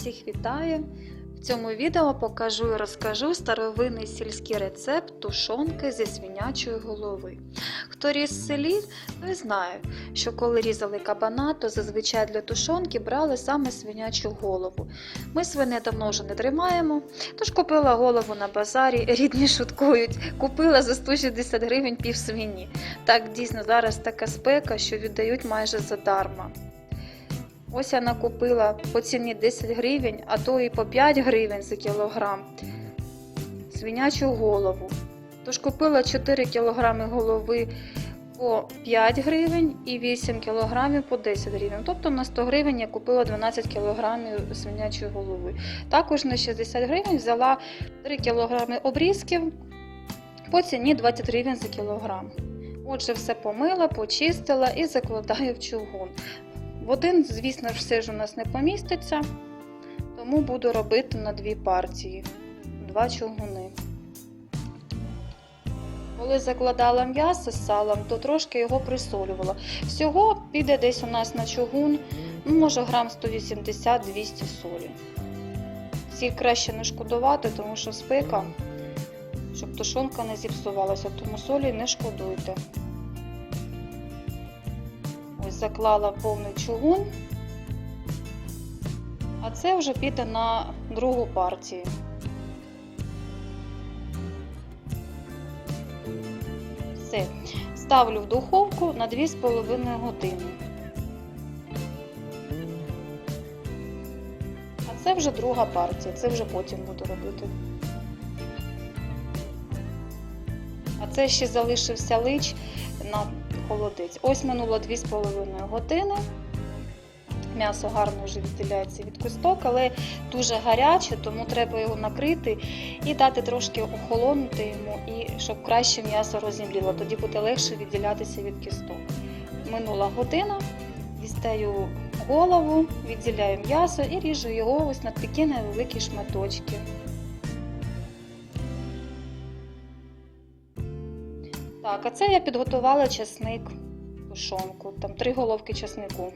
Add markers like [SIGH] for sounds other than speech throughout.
Всіх вітаю! В цьому відео покажу і розкажу старовинний сільський рецепт тушонки зі свинячої голови. Хто ріс в селі, той знає, що коли різали кабана, то зазвичай для тушонки брали саме свинячу голову. Ми свине давно вже не тримаємо, тож купила голову на базарі, [LAUGHS] рідні шуткують, купила за 160 гривень пів свині. Так дійсно зараз така спека, що віддають майже задарма. Ось я накупила по ціні 10 гривень, а то і по 5 гривень за кілограм свинячу голову. Тож купила 4 кілограми голови по 5 гривень і 8 кілограмів по 10 гривень. Тобто на 100 гривень я купила 12 кілограмів свинячої голови. Також на 60 гривень взяла 3 кілограми обрізків по ціні 20 гривень за кілограм. Отже, все помила, почистила і закладаю в чугун. Один, звісно все ж у нас не поміститься, тому буду робити на дві партії, два чугуни. Коли закладала м'ясо з салом, то трошки його присолювала. Всього піде десь у нас на чугун, ну, може грам 180-200 солі. Сіль краще не шкодувати, тому що спека, щоб тушонка не зіпсувалася, тому солі не шкодуйте. Заклала повний чугун, а це вже піде на другу партію. Все, ставлю в духовку на 2,5 години. А це вже друга партія, це вже потім буду робити. А це ще залишився лич на холодець. Ось минуло 2,5 години. М'ясо гарно вже відділяється від косток, але дуже гаряче, тому треба його накрити і дати трошки охолонути йому, і щоб краще м'ясо розімліло. Тоді буде легше відділятися від кісток. Минула година, дістаю голову, відділяю м'ясо і ріжу його ось на такі невеликі шматочки. Так, а це я підготувала чесник, тушонку, там три головки чеснику.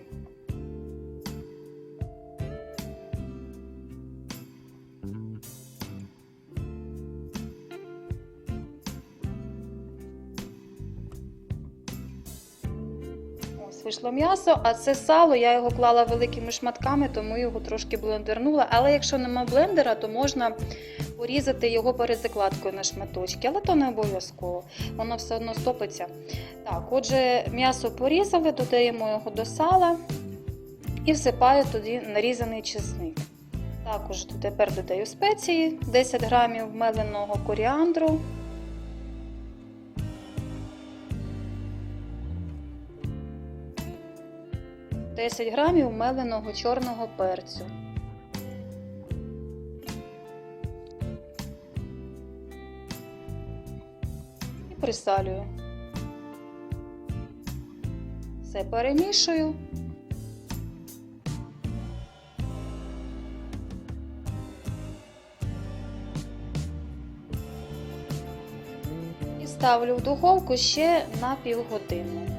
Вийшло м'ясо, а це сало, я його клала великими шматками, тому його трошки блендернула. Але якщо нема блендера, то можна порізати його перед закладкою на шматочки, але то не обов'язково, воно все одно стопиться. Так, отже, м'ясо порізали, додаємо його до сала і всипаю тоді нарізаний чесник. Також тепер додаю спеції, 10 грамів меленого коріандру. Десять грамів меленого чорного перцю. і присалюю. Все перемішую. І ставлю в духовку ще на півгодини.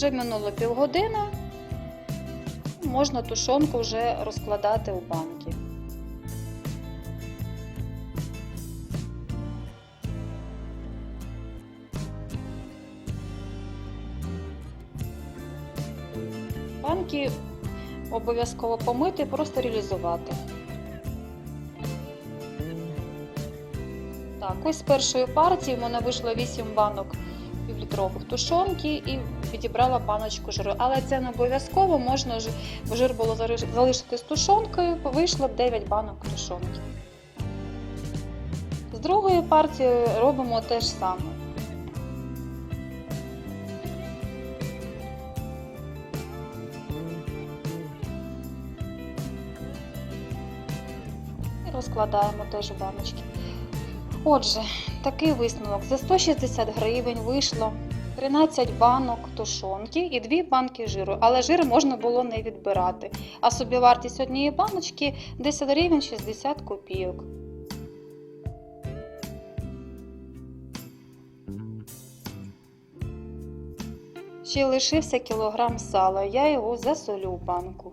Вже минуло півгодини. Можна тушонку вже розкладати у банки. Банки обов'язково помити, простерилізувати. Так, ось з першої партії в мене вийшло 8 банок півлітрових тушонки і відібрала баночку жиру. Але це не обов'язково, можна ж жир було залишити з тушонкою, вийшло 9 банок тушонки. З другої партії робимо те ж саме. І розкладаємо теж баночки. Отже, такий висновок. За 160 гривень вийшло 13 банок тушонки і 2 банки жиру. Але жир можна було не відбирати. А собівартість однієї баночки 10 гривень 60 копійок. Ще лишився кілограм сала, я його засолю в банку.